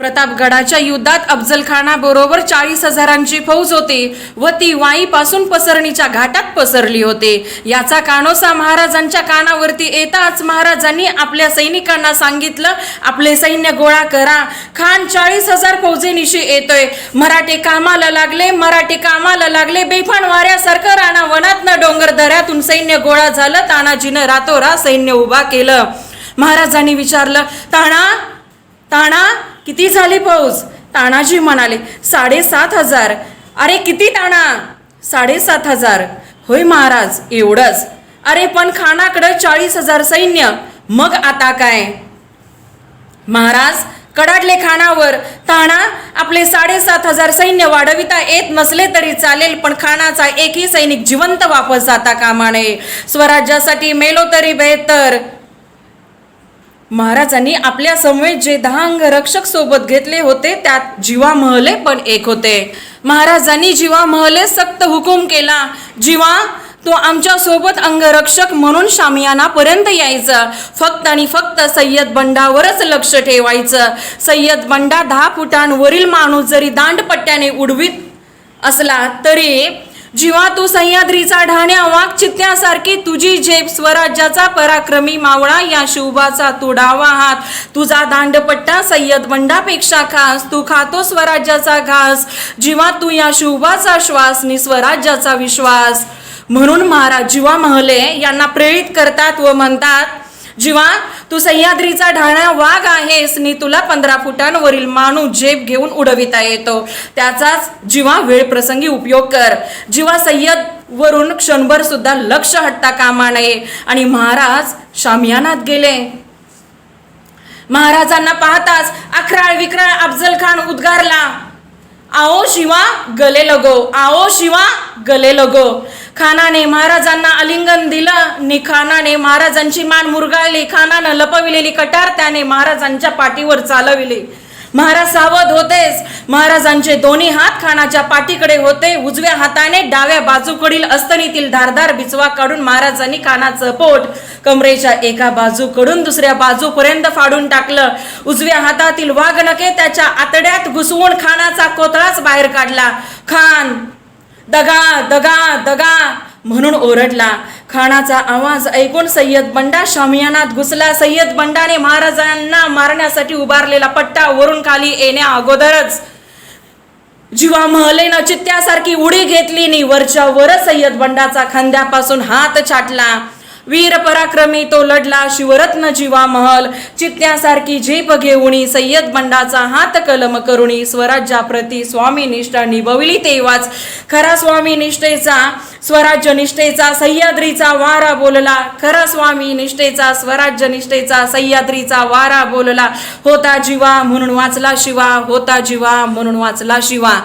प्रतापगडाच्या युद्धात अफजलखानाबरोबर चाळीस हजारांची फौज होती व ती वाईपासून पसरणीच्या घाटात पसरली होती. याचा कानोसा महाराजांच्या कानावरती येताच महाराजांनी आपल्या सैनिकांना सांगितलं आपले सैन्य गोळा करा. खान चाळीस हजार फौजेनिशी येतोय. मराठे कामाला लागले मराठे कामाला लागले. बेफाण वाऱ्यासारखं राणा वनातनं डोंगर दऱ्यातून सैन्य गोळा झालं. तानाजीनं रातोरा सैन्य उभा केलं. महाराजांनी विचारलं ताणा ताणा किती झाली पाऊस? तानाजी म्हणाले साडेसात हजार. अरे किती ताणा? साडेसात हजार. होय महाराज एवढंच. अरे पण खानाकडं चाळीस हजार सैन्य. मग आता काय? महाराज कडाडले खानावर. ताणा आपले साडेसात हजार सैन्य वाढविता येत नसले तरी चालेल पण खानाचा एकही सैनिक जिवंत वापस जाता कामा नये. स्वराज्यासाठी मेलो तरी बेहतर. महाराजांनी आपल्या समवेत जे दहा अंगरक्षक सोबत घेतले होते त्यात जीवा महले पण एक होते. महाराजांनी जीवा महले सक्त हुकूम केला. जीवा तो आमच्यासोबत अंगरक्षक म्हणून शामियानापर्यंत यायचं. फक्त आणि फक्त सय्यद बंडावरच लक्ष ठेवायचं. सय्यद बंडा दहा फुटांवरील माणूस जरी दांडपट्ट्याने उडवीत असला तरी जीवा तू सह्याद्रीचा ढाण्या वाघ चित्त्यासारखी तुझी झेप स्वराज्याचा पराक्रमी मावळा या शिवबाचा तू डावा हात. तुझा दांडपट्टा सय्यद बंडापेक्षा खास तू खातो स्वराज्याचा घास. जीवा तू या शिवबाचा श्वास नि स्वराज्याचा विश्वास. म्हणून महाराज जीवा महले यांना प्रेरित करतात व म्हणतात जीवा तू सह्याद्रीचा ढाणा वाघ आहेस नी तुला पंधरा फुटांवरील माणूस झेप घेऊन उडविता येतो. त्याचाच जीवा वेळ प्रसंगी उपयोग कर. जीवा सय्यद वरून क्षणभर सुद्धा लक्ष हटता कामा नये. आणि महाराज शामियानात गेले. महाराजांना पाहताच अखराळ विक्राळ अफजल खान उद्गारला आओ शिवा गले लगो आओ शिवा गले लगो. खानाने महाराजांना आलिंगन दिलं नि खानाने महाराजांची मान मुरगाळली खानानं लपविलेली कटार त्याने महाराजांच्या पाठीवर चालविली. महाराज सावध होतेच. महाराजांचे दोन्ही हात खानाच्या पाठीकडे होते. उजव्या हाताने डाव्या बाजूकडील अस्तनीतील धारदार बिचवा काढून महाराजांनी खानाचं पोट कमरेच्या एका बाजूकडून दुसऱ्या बाजूपर्यंत फाडून टाकलं. उजव्या हातातील वाघनके त्याच्या आतड्यात घुसवून खानाचा कोतळाच बाहेर काढला. खान दगा दगा दगा म्हणून ओरडला. खानाचा आवाज ऐकून सय्यद बंडा शामियानात घुसला. सय्यद बंडाने महाराजांना मारण्यासाठी उभारलेला पट्टा वरून खाली येण्या अगोदरच जीवा महलेनं चित्त्यासारखी उडी घेतली नि वरच्या वर सय्यद बंडाचा खांद्यापासून हात छाटला. वीर पराक्रमी तो लढला शिवरत्न जीवा महल. चित्त्यासारखी झेप घेऊणी सय्यद बंडाचा हात कलम करुणी स्वराज्याप्रती स्वामी निष्ठा निभविली तेव्हाच. खरा स्वामी निष्ठेचा स्वराज्य निष्ठेचा सह्याद्रीचा वारा बोलला. खरा स्वामी निष्ठेचा स्वराज्य निष्ठेचा सह्याद्रीचा वारा बोलला. होता जीवा म्हणून वाचला शिवा होता जीवा म्हणून वाचला शिवा.